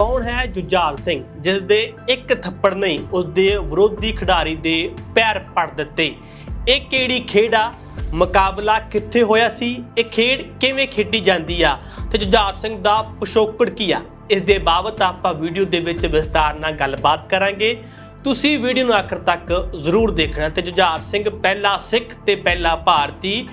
ਕੌਣ ਹੈ ਜੁਝਾਰ ਸਿੰਘ ਜਿਸ ਦੇ ਇੱਕ ਥੱਪੜ ਨਹੀਂ ਉਸ ਦੇ ਵਿਰੋਧੀ ਖਿਡਾਰੀ ਦੇ ਪੈਰ ਪੜ ਦਿੱਤੇ। ਇਹ ਕਿਹੜੀ ਖੇਡ ਆ? ਮੁਕਾਬਲਾ ਕਿੱਥੇ ਹੋਇਆ ਸੀ? ਇਹ ਖੇਡ ਕਿਵੇਂ ਖੇਡੀ ਜਾਂਦੀ ਆ? ਤੇ ਜੁਝਾਰ ਸਿੰਘ ਦਾ ਪਿਛੋਕੜ ਕੀ ਆ? ਇਸ ਦੇ ਬਾਬਤ ਆਪਾਂ ਵੀਡੀਓ ਦੇ ਵਿੱਚ ਵਿਸਤਾਰ ਨਾਲ ਗੱਲਬਾਤ ਕਰਾਂਗੇ। ਤੁਸੀਂ ਵੀਡੀਓ ਨੂੰ ਆਖਰ ਤੱਕ ਜ਼ਰੂਰ ਦੇਖਣਾ ਤੇ ਜੁਝਾਰ ਸਿੰਘ ਪਹਿਲਾ ਸਿੱਖ ਤੇ ਪਹਿਲਾ ਭਾਰਤੀ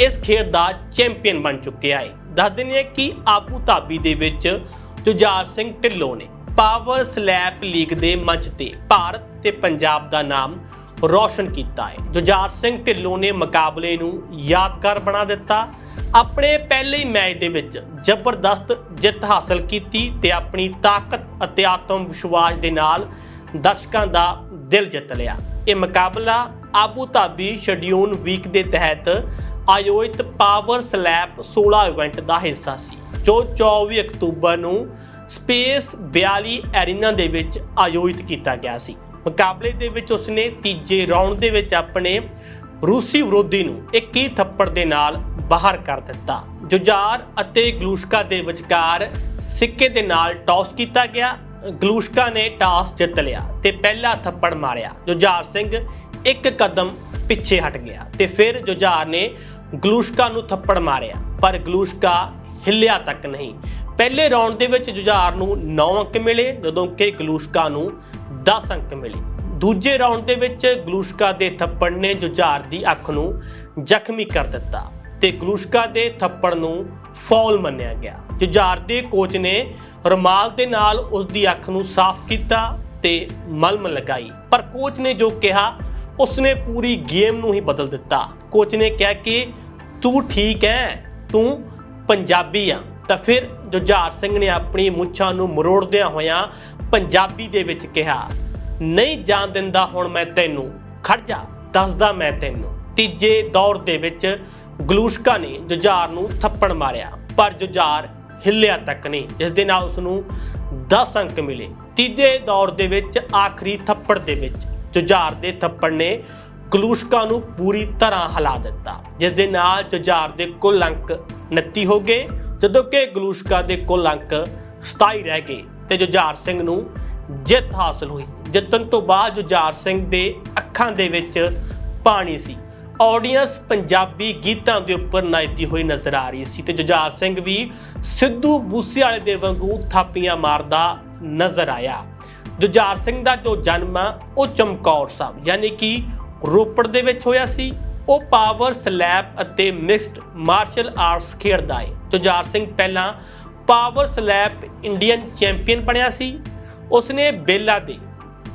ਇਸ ਖੇਡ ਦਾ ਚੈਂਪੀਅਨ ਬਣ ਚੁੱਕਿਆ ਹੈ। ਦੱਸ ਦਿੰਦੇ ਕਿ ਆਬੂ ਧਾਬੀ ਦੇ ਵਿੱਚ ਜੁਝਾਰ ਸਿੰਘ ਢਿੱਲੋਂ ਨੇ ਪਾਵਰ ਸਲੈਪ ਲੀਗ ਦੇ ਮੰਚ ਤੇ ਭਾਰਤ ਤੇ ਪੰਜਾਬ ਦਾ ਨਾਮ ਰੌਸ਼ਨ ਕੀਤਾ ਹੈ। ਜੁਝਾਰ ਸਿੰਘ ਢਿੱਲੋਂ ਨੇ ਮੁਕਾਬਲੇ ਨੂੰ ਯਾਦਗਾਰ ਬਣਾ ਦਿੱਤਾ। ਆਪਣੇ ਪਹਿਲੇ ਮੈਚ ਦੇ ਵਿੱਚ ਜ਼ਬਰਦਸਤ ਜਿੱਤ ਹਾਸਲ ਕੀਤੀ ਤੇ ਆਪਣੀ ਤਾਕਤ ਅਤੇ ਆਤਮ ਵਿਸ਼ਵਾਸ ਦੇ ਨਾਲ ਦਰਸ਼ਕਾਂ ਦਾ ਦਿਲ ਜਿੱਤ ਲਿਆ। ਇਹ ਮੁਕਾਬਲਾ ਆਬੂ ਧਾਬੀ ਸ਼ਡਿਊਲ ਵੀਕ ਦੇ ਤਹਿਤ ਆਯੋਜਿਤ ਪਾਵਰ ਸਲੈਪ 16 ਇਵੈਂਟ ਦਾ ਹਿੱਸਾ ਸੀ। ਜੋ 24 ਅਕਤੂਬਰ ਨੂੰ ਸਪੇਸ 42 ਐਰੀਨਾ ਦੇ ਵਿੱਚ ਆਯੋਜਿਤ ਕੀਤਾ ਗਿਆ ਸੀ। ਮੁਕਾਬਲੇ ਦੇ ਵਿੱਚ ਉਸਨੇ ਤੀਜੇ ਰਾਉਂਡ ਦੇ ਵਿੱਚ ਆਪਣੇ ਰੂਸੀ ਵਿਰੋਧੀ ਨੂੰ 21 ਥੱਪੜ ਦੇ ਨਾਲ ਬਾਹਰ ਕਰ ਦਿੱਤਾ। ਜੁਝਾਰ ਅਤੇ ਗਲੂਸ਼ਕਾ ਦੇ ਵਿਚਕਾਰ ਸਿੱਕੇ ਦੇ ਨਾਲ ਟਾਸ ਕੀਤਾ ਗਿਆ। ਗਲੂਸ਼ਕਾ ਨੇ ਟਾਸ ਜਿੱਤ ਲਿਆ ਤੇ ਪਹਿਲਾ ਥੱਪੜ ਮਾਰਿਆ। ਜੁਝਾਰ ਸਿੰਘ ਇੱਕ ਕਦਮ ਪਿੱਛੇ ਹਟ ਗਿਆ ਤੇ ਫਿਰ ਜੁਝਾਰ ਨੇ ਗਲੂਸ਼ਕਾ ਨੂੰ ਥੱਪੜ ਮਾਰਿਆ। ਪਰ ਗਲੂਸ਼ਕਾ ਹਿੱਲਿਆ ਤੱਕ ਨਹੀਂ। ਪਹਿਲੇ ਰਾਉਂਡ ਦੇ ਵਿੱਚ ਜੁਝਾਰ ਨੂੰ 9 ਅੰਕ ਮਿਲੇ, ਜਦੋਂ ਕਿ ਗਲੂਸ਼ਕਾ ਨੂੰ 10 ਅੰਕ ਮਿਲੇ। ਦੂਜੇ ਰਾਉਂਡ ਦੇ ਵਿੱਚ ਗਲੂਸ਼ਕਾ ਦੇ ਥੱਪੜ ਨੇ ਜੁਝਾਰ ਦੀ ਅੱਖ ਨੂੰ ਜ਼ਖਮੀ ਕਰ ਦਿੱਤਾ ਤੇ ਗਲੂਸ਼ਕਾ ਦੇ ਥੱਪੜ ਨੂੰ ਫਾਉਲ ਮੰਨਿਆ ਗਿਆ। ਜੁਝਾਰ ਦੇ ਕੋਚ ਨੇ ਰੁਮਾਲ ਦੇ ਨਾਲ ਉਸ ਦੀ ਅੱਖ ਨੂੰ ਸਾਫ਼ ਕੀਤਾ ਤੇ ਮਲਮ ਲਗਾਈ। ਪਰ ਕੋਚ ਨੇ ਜੋ ਕਿਹਾ, ਉਸਨੇ ਪੂਰੀ ਗੇਮ ਨੂੰ ਹੀ ਬਦਲ ਦਿੱਤਾ। ਕੋਚ ਨੇ ਕਿਹਾ ਕਿ, ਤੂੰ ਠੀਕ ਹੈ ਤੂੰ ਪੰਜਾਬੀ ਆ, ਤਾਂ ਫਿਰ ਜੁਝਾਰ ਸਿੰਘ ਨੇ ਆਪਣੀ ਮੁੱਛਾਂ ਨੂੰ ਮਰੋੜਦਿਆਂ ਹੋਇਆਂ ਪੰਜਾਬੀ ਦੇ ਵਿੱਚ ਕਿਹਾ, ਨਹੀਂ ਜਾਣ ਦਿੰਦਾ ਹੁਣ ਮੈਂ ਤੈਨੂੰ, ਖੜ ਜਾ, ਦੱਸਦਾ ਮੈਂ ਤੈਨੂੰ। ਤੀਜੇ ਦੌਰ ਦੇ ਵਿੱਚ ਗਲੂਸ਼ਕਾ ਨੇ ਜੁਝਾਰ ਨੂੰ ਥੱਪੜ ਮਾਰਿਆ, ਪਰ ਜੁਝਾਰ ਹਿੱਲਿਆ ਤੱਕ ਨਹੀਂ, ਜਿਸ ਦੇ ਨਾਲ ਉਸ ਨੂੰ 10 ਅੰਕ ਮਿਲੇ। ਤੀਜੇ ਦੌਰ ਦੇ ਵਿੱਚ ਆਖਰੀ ਥੱਪੜ ਦੇ ਵਿੱਚ ਜੁਝਾਰ ਦੇ ਥੱਪੜ ਨੇ ਗਲੂਸ਼ਕਾ ਨੂੰ ਪੂਰੀ ਤਰ੍ਹਾਂ ਹਿਲਾ ਦਿੱਤਾ। ਜਿਸ ਦੇ ਨਾਲ ਜੁਝਾਰ ਦੇ ਕੁੱਲ ਅੰਕ 29 ਹੋ ਗਏ। ਜਦੋਂ ਕਿ ਗਲੂਸ਼ਕਾ ਦੇ ਕੁੱਲ ਅੰਕ 27 ਰਹਿ ਗਏ ਤੇ ਜੁਝਾਰ ਸਿੰਘ ਨੂੰ ਜਿੱਤ ਹਾਸਲ ਹੋਈ। ਜਿੱਤਣ ਤੋਂ ਬਾਅਦ ਜੁਝਾਰ ਸਿੰਘ ਦੇ ਅੱਖਾਂ ਦੇ ਵਿੱਚ ਪਾਣੀ ਸੀ। ਆਡੀਅנס ਪੰਜਾਬੀ ਗੀਤਾਂ ਦੇ ਉੱਪਰ ਨੱਚਦੀ ਹੋਈ ਨਜ਼ਰ ਆ ਰਹੀ ਸੀ ਤੇ ਜੁਝਾਰ ਸਿੰਘ ਵੀ ਸਿੱਧੂ ਮੂਸੇਵਾਲੇ ਦੇ ਵਾਂਗੂ ਥਾਪੀਆਂ ਮਾਰਦਾ ਨਜ਼ਰ ਆਇਆ। ਜੁਝਾਰ ਸਿੰਘ ਦਾ ਜੋ ਜਨਮ ਆ, ਉਹ ਚਮਕੌਰ ਸਾਹਿਬ, ਯਾਨੀ ਕਿ ਰੋਪੜ ਦੇ ਵਿੱਚ ਹੋਇਆ ਸੀ। ਉਹ ਪਾਵਰ ਸਲੈਬ ਅਤੇ ਮਿਕਸਡ ਮਾਰਸ਼ਲ ਆਰਟਸ ਖੇਡਦਾ ਹੈ ਜੁਝਾਰ ਸਿੰਘ ਪਹਿਲਾਂ ਪਾਵਰ ਸਲੈਪ ਇੰਡੀਅਨ ਚੈਂਪੀਅਨ ਬਣਿਆ ਸੀ। ਉਸਨੇ ਬੇਲਾ ਦੇ,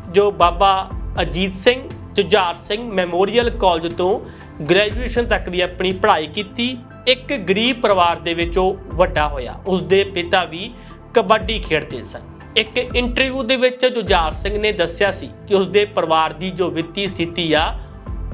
ਜੋ ਬਾਬਾ ਅਜੀਤ ਸਿੰਘ ਜੁਝਾਰ ਸਿੰਘ ਮੈਮੋਰੀਅਲ ਕਾਲਜ ਤੋਂ ਗ੍ਰੈਜੂਏਸ਼ਨ ਤੱਕ ਦੀ ਆਪਣੀ ਪੜ੍ਹਾਈ ਕੀਤੀ। ਇੱਕ ਗਰੀਬ ਪਰਿਵਾਰ ਦੇ ਵਿੱਚ ਉਹ ਵੱਡਾ ਹੋਇਆ। ਉਸਦੇ ਪਿਤਾ ਵੀ ਕਬੱਡੀ ਖੇਡਦੇ ਸਨ। ਇੱਕ ਇੰਟਰਵਿਊ ਦੇ ਵਿੱਚ ਜੁਝਾਰ ਸਿੰਘ ਨੇ ਦੱਸਿਆ ਸੀ ਕਿ ਉਸਦੇ ਪਰਿਵਾਰ ਦੀ ਜੋ ਵਿੱਤੀ ਸਥਿਤੀ ਆ,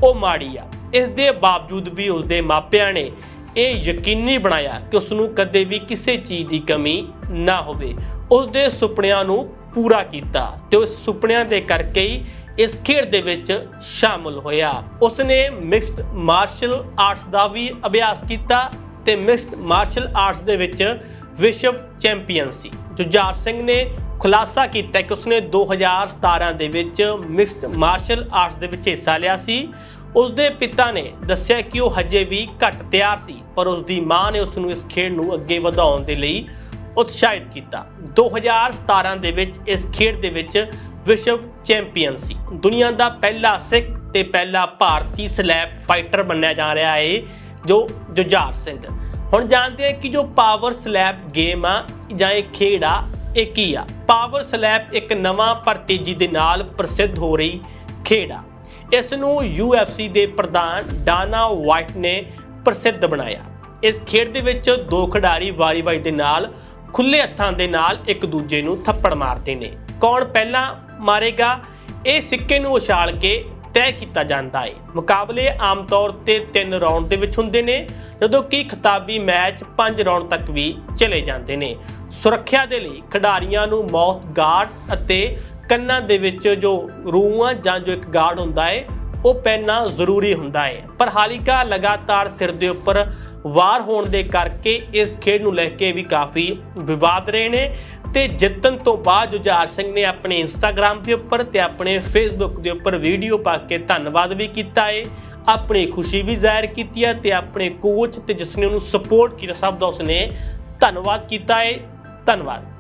ਉਹ ਮਾੜੀ ਆ। ਇਸ ਦੇ ਬਾਵਜੂਦ ਵੀ ਉਸਦੇ ਮਾਪਿਆਂ ਨੇ ਇਹ ਯਕੀਨੀ ਬਣਾਇਆ ਕਿ ਉਸ ਨੂੰ ਕਦੇ ਵੀ ਕਿਸੇ ਚੀਜ਼ ਦੀ ਕਮੀ ਨਾ ਹੋਵੇ। ਉਸਦੇ ਸੁਪਨਿਆਂ ਨੂੰ ਪੂਰਾ ਕੀਤਾ ਤੇ ਉਸ ਸੁਪਨਿਆਂ ਦੇ ਕਰਕੇ ਹੀ ਇਸ ਖੇਡ ਦੇ ਵਿੱਚ ਸ਼ਾਮਲ ਹੋਇਆ। ਉਸਨੇ ਮਿਕਸਡ ਮਾਰਸ਼ਲ ਆਰਟਸ ਦਾ ਵੀ ਅਭਿਆਸ ਕੀਤਾ ਤੇ ਮਿਕਸਡ ਮਾਰਸ਼ਲ ਆਰਟਸ ਦੇ ਵਿੱਚ ਵਿਸ਼ਵ ਚੈਂਪੀਅਨ ਸੀ। ਜੁਝਾਰ ਸਿੰਘ ਨੇ ਖੁਲਾਸਾ ਕੀਤਾ ਕਿ ਉਸਨੇ 2017 ਦੇ ਵਿੱਚ ਮਿਕਸਡ ਮਾਰਸ਼ਲ ਆਰਟਸ ਦੇ ਵਿੱਚ ਹਿੱਸਾ ਲਿਆ ਸੀ। ਉਸਦੇ ਪਿਤਾ ਨੇ ਦੱਸਿਆ ਕਿ ਉਹ ਹਜੇ ਵੀ ਘੱਟ ਤਿਆਰ ਸੀ, ਪਰ ਉਸਦੀ ਮਾਂ ਨੇ ਉਸ ਨੂੰ ਇਸ ਖੇਡ ਨੂੰ ਅੱਗੇ ਵਧਾਉਣ ਦੇ ਲਈ ਉਤਸ਼ਾਹਿਤ ਕੀਤਾ। 2017 ਦੇ ਵਿੱਚ ਇਸ ਖੇਡ ਦੇ ਵਿੱਚ ਵਿਸ਼ਵ ਚੈਂਪੀਅਨ ਸੀ। ਦੁਨੀਆ ਦਾ ਪਹਿਲਾ ਸਿੱਖ ਤੇ ਪਹਿਲਾ ਭਾਰਤੀ ਸਲੈਬ ਫਾਈਟਰ ਬਣਿਆ ਜਾ ਰਿਹਾ ਹੈ ਜੋ ਜੁਝਾਰ ਸਿੰਘ। ਹੁਣ ਜਾਣਦੇ ਹਾਂ ਕਿ ਜੋ ਪਾਵਰ ਸਲੈਬ ਗੇਮ ਆ ਜਾਂ ਇਹ ਖੇਡ ਆ ਇਹ ਕੀ ਆ? ਪਾਵਰ ਸਲੈਬ ਇੱਕ ਨਵਾਂ ਪਰ ਤੇਜ਼ੀ ਦੇ ਨਾਲ ਪ੍ਰਸਿੱਧ ਹੋ ਰਹੀ ਖੇਡ ਆ। ਇਸ ਨੂੰ UFC ਦੇ ਪ੍ਰਧਾਨ ਡਾਨਾ ਵਾਈਟ ਨੇ ਪ੍ਰਸਿੱਧ ਬਣਾਇਆ। ਇਸ ਖੇਡ ਦੇ ਵਿੱਚ ਦੋ ਖਿਡਾਰੀ ਵਾਰੀ-ਵਾਰੀ ਦੇ ਨਾਲ ਖੁੱਲੇ ਹੱਥਾਂ ਦੇ ਨਾਲ ਇੱਕ ਦੂਜੇ ਨੂੰ ਥੱਪੜ ਮਾਰਦੇ ਨੇ। ਕੌਣ ਪਹਿਲਾਂ ਮਾਰੇਗਾ? ਇਹ ਸਿੱਕੇ ਨੂੰ ਉਛਾਲ ਕੇ ਤੈਅ ਕੀਤਾ ਜਾਂਦਾ ਹੈ ਮੁਕਾਬਲੇ ਆਮ ਤੌਰ ਤੇ 3 ਰਾਉਂਡ ਦੇ ਵਿੱਚ ਹੁੰਦੇ ਨੇ, ਜਦੋਂ ਕਿ ਖਿਤਾਬੀ ਮੈਚ 5 ਰਾਉਂਡ ਤੱਕ ਵੀ ਚਲੇ ਜਾਂਦੇ ਨੇ। ਸੁਰੱਖਿਆ ਦੇ ਲਈ ਖਿਡਾਰੀਆਂ ਨੂੰ ਮੌਤ ਗਾਰਡ ਅਤੇ ਕੰਨਾਂ ਦੇ ਵਿੱਚ ਜੋ ਰੂਹਾਂ ਜਾਂ ਜੋ ਇੱਕ ਗਾਰਡ ਹੁੰਦਾ ਹੈ ਉਹ ਪਹਿਨਣਾ ਜ਼ਰੂਰੀ ਹੁੰਦਾ ਹੈ ਪਰ ਹਾਲਿਕਾ ਲਗਾਤਾਰ ਸਿਰ ਦੇ ਉੱਪਰ ਵਾਰ ਹੋਣ ਦੇ ਕਰਕੇ ਇਸ ਖੇਡ ਨੂੰ ਲੈ ਕੇ ਵੀ ਕਾਫੀ ਵਿਵਾਦ ਰਹੇ ਨੇ ਤੇ ਜਿੱਤਣ ਤੋਂ ਬਾਅਦ ਜੁਝਾਰ ਸਿੰਘ ਨੇ ਆਪਣੇ ਇੰਸਟਾਗ੍ਰam ਦੇ ਉੱਪਰ ਤੇ ਆਪਣੇ ਫੇਸਬੁੱਕ ਦੇ ਉੱਪਰ ਵੀਡੀਓ ਪਾ ਕੇ ਧੰਨਵਾਦ ਵੀ ਕੀਤਾ ਹੈ ਆਪਣੀ ਖੁਸ਼ੀ ਵੀ ਜ਼ਾਹਿਰ ਕੀਤੀ ਹੈ ਤੇ ਆਪਣੇ ਕੋਚ ਤੇ ਜਿਸ ਨੇ ਉਹਨੂੰ ਸਪੋਰਟ ਕੀਤਾ, ਸਭ ਦਾ ਉਸਨੇ ਧੰਨਵਾਦ ਕੀਤਾ ਹੈ ਧੰਨਵਾਦ।